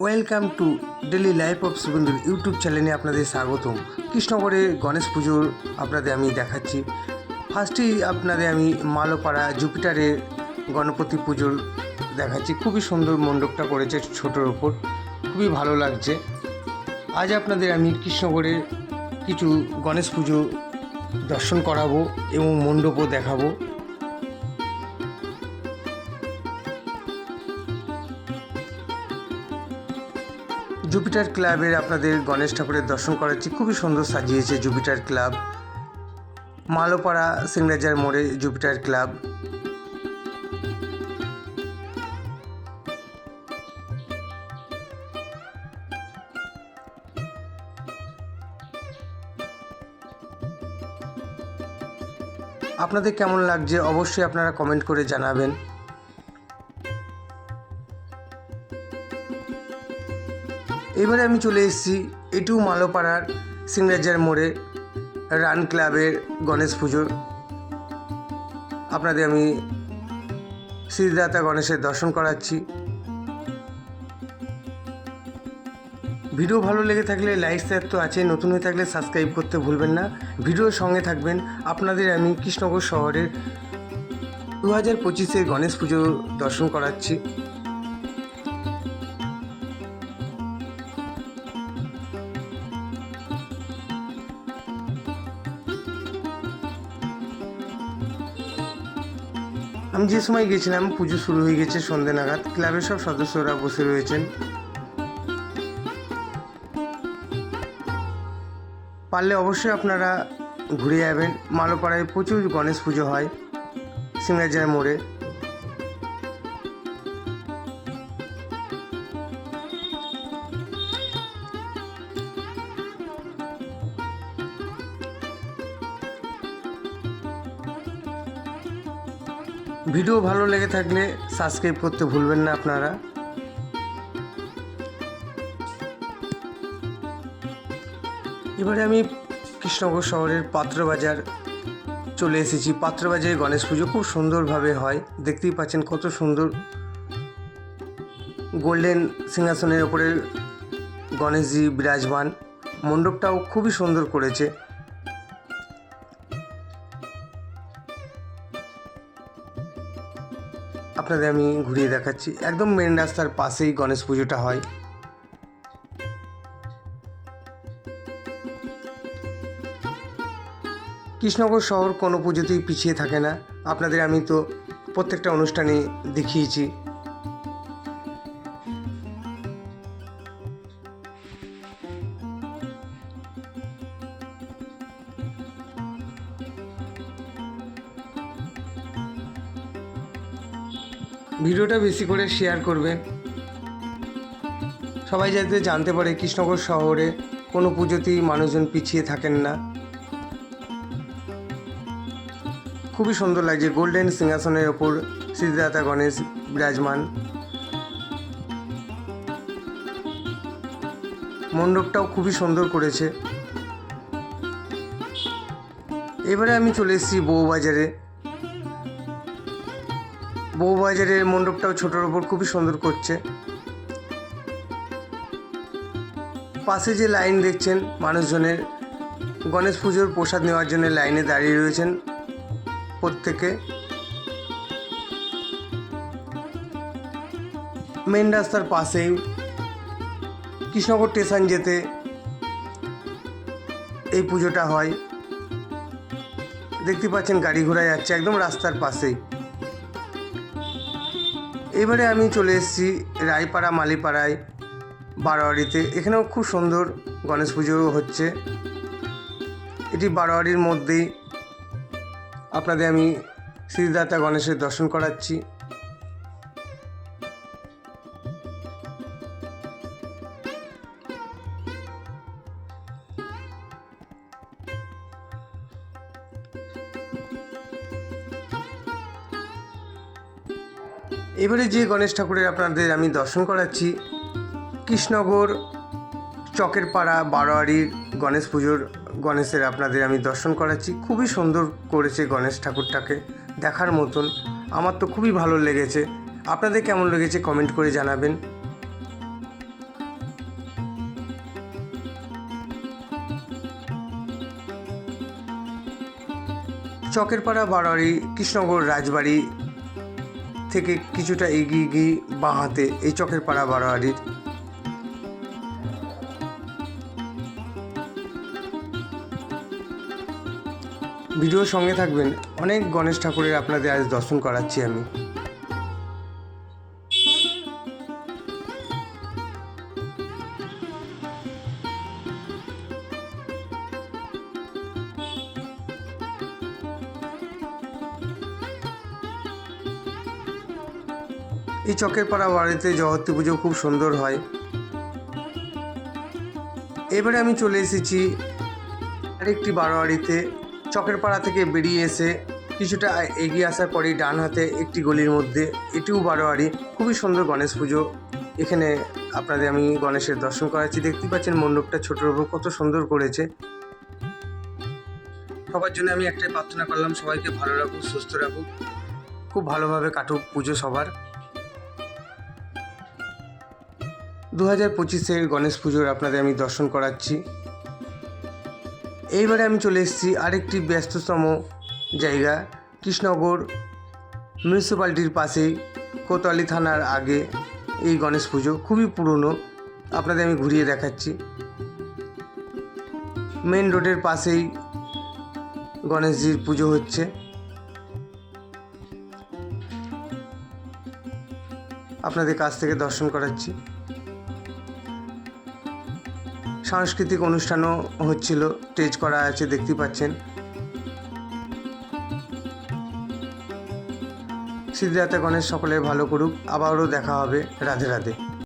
Welcome to daily life of শুভেন্দুর YouTube চ্যানেলে আপনাদের স্বাগতম। কৃষ্ণগড়ের গণেশ পুজোর আপনাদের আমি দেখাচ্ছি। ফার্স্টেই আপনাদের আমি মালোপাড়া জুপিটারের গণপতি পুজোর দেখাচ্ছি। খুবই সুন্দর মণ্ডপটা করেছে ছোটোর ওপর। খুবই ভালো লাগছে। আজ আপনাদের আমি কৃষ্ণগড়ের কিছু গণেশ পুজো দর্শন করাবো এবং মণ্ডপও দেখাবো। জুপিটার ক্লাবের আপনাদের গণেশ ঠাকুরের দর্শন করাচ্ছি। খুবই সুন্দর সাজিয়েছে জুপিটার ক্লাব। মালোপাড়া সিংরাজার মোড়ে জুপিটার ক্লাব। আপনাদের কেমন লাগছে? অবশ্যই আপনারা কমেন্ট করে জানাবেন। এবারে আমি চলে এসেছি এটু মালোপাড়ার সিংরাজার মোড়ে রান ক্লাবের গণেশ পুজো আপনাদের আমি শ্রীদাতা গণেশের দর্শন করাচ্ছি। ভিডিও ভালো লেগে থাকলে লাইক শেয়ার তো আছে, নতুন হয়ে থাকলে সাবস্ক্রাইব করতে ভুলবেন না। ভিডিওর সঙ্গে থাকবেন আপনাদের আমি কৃষ্ণগর শহরের দু হাজার পঁচিশের গণেশ পুজো দর্শন করাচ্ছি। আমি যে সময় গেছিলাম, পুজো শুরু হয়ে গেছে সন্ধে নাগাদ। ক্লাবের সব সদস্যরা বসে রয়েছেন। পারলে অবশ্যই আপনারা ঘুরে যাবেন। মালোপাড়ায় প্রচুর গণেশ পুজো হয়, সিংরাজার মোড়ে। ভিডিও ভালো লেগে থাকলে সাবস্ক্রাইব করতে ভুলবেন না আপনারা। এবারে আমি কৃষ্ণনগর শহরের পাত্রবাজার চলে এসেছি। পাত্রবাজারে গণেশ পুজো খুব সুন্দরভাবে হয়। দেখতেই পাচ্ছেন কত সুন্দর গোল্ডেন সিংহাসনের ওপরে গণেশজি বিরাজমান। মণ্ডপটাও খুবই সুন্দর করেছে। আপনাদের আমি ঘুরিয়ে দেখাচ্ছি। একদম মেন রাস্তার পাশেই গণেশ পুজোটা হয়। কৃষ্ণনগর শহর কোনো পুজোতেই পিছিয়ে থাকে না। আপনাদের আমি তো প্রত্যেকটা অনুষ্ঠানে দেখিয়েছি। ভিডিওটা বেশি করে শেয়ার করবেন। সবাই যাতে জানতে পারে কৃষ্ণনগর শহরে কোনো পুজোতেই মানুষজন পিছিয়ে থাকেন না। খুবই সুন্দর লাগছে গোল্ডেন সিংহাসনের ওপর সিদ্ধার্থা গণেশ বিরাজমান। মণ্ডপটাও খুবই সুন্দর করেছে। এবারে আমি চলে এসেছি বউবাজারে। বউবাজারের মণ্ডপটাও ছোটোর ওপর খুবই সুন্দর করছে। পাশে যে লাইন দেখছেন মানুষজনের, গণেশ পুজোর প্রসাদ নেওয়ার জন্য লাইনে দাঁড়িয়ে রয়েছেন প্রত্যেকে। মেন রাস্তার পাশেই কৃষ্ণনগর স্টেশন যেতে এই পুজোটা হয়। দেখতে পাচ্ছেন গাড়ি ঘোড়া যাচ্ছে একদম রাস্তার পাশেই। এবারে আমি চলে এসেছি রায়পাড়া, মালিপাড়ায়, বারোয়ারিতে। এখানেও খুব সুন্দর গণেশ পুজো হচ্ছে। এটি বারোয়ারির মধ্যেই আপনাদের আমি শ্রীদাতা গণেশের দর্শন করাচ্ছি। এবারে যে গণেশ ঠাকুরের আপনাদের আমি দর্শন করাচ্ছি, কৃষ্ণগর চকের পাড়া বারোয়ারির গণেশ পুজোর, গণেশের আপনাদের আমি দর্শন করাচ্ছি। খুবই সুন্দর করেছে গণেশ ঠাকুরটাকে দেখার মতন। আমার তো খুবই ভালো লেগেছে। আপনাদের কেমন লেগেছে কমেন্ট করে জানাবেন। চকেরপাড়া বারোয়ারি কৃষ্ণনগর রাজবাড়ি থেকে কিছুটা এগিয়ে গিয়ে বাঁ হাতে এই চকের পাড়া বারোয়ারির ভিডিওর সঙ্গে থাকবেন অনেক গণেশ ঠাকুরের আপনাদের আজ দর্শন করাচ্ছি আমি। এই চকের পাড়া বাড়িতে জগত্রী পুজো খুব সুন্দর হয়। এবারে আমি চলে এসেছি আরেকটি বারোয়ারিতে। চকের পাড়া থেকে বেরিয়ে এসে কিছুটা এগিয়ে আসার পরেই ডান হাতে একটি গলির মধ্যে, এটিও বারোয়ারি। খুবই সুন্দর গণেশ পুজো। এখানে আপনাদের আমি গণেশের দর্শন করাচ্ছি। দেখতে পাচ্ছেন মণ্ডপটা ছোটোর উপর কত সুন্দর করেছে। সবার জন্য আমি একটাই প্রার্থনা করলাম, সবাইকে ভালো রাখুক, সুস্থ রাখুক। খুব ভালোভাবে কাটুক পুজো সবার। দু হাজার পঁচিশের গণেশ পুজোর আপনাদের আমি দর্শন করাচ্ছি। এইবারে আমি চলে এসেছি আরেকটি ব্যস্ততম জায়গা, কৃষ্ণনগর মিউনিসিপ্যালিটির পাশেই কোতোয়ালি থানার আগে এই গণেশ পুজো, খুবই পুরনো। আপনাদের আমি ঘুরিয়ে দেখাচ্ছি। মেন রোডের পাশেই গণেশজির পুজো হচ্ছে। আপনাদের কাছ থেকে দর্শন করাচ্ছি। সাংস্কৃতিক অনুষ্ঠানও হচ্ছিল স্টেজ করা আছে, দেখতে পাচ্ছেন। সিদ্ধার্থ গণেশ সকলে ভালো করুক, আবারও দেখা হবে রাধে রাধে।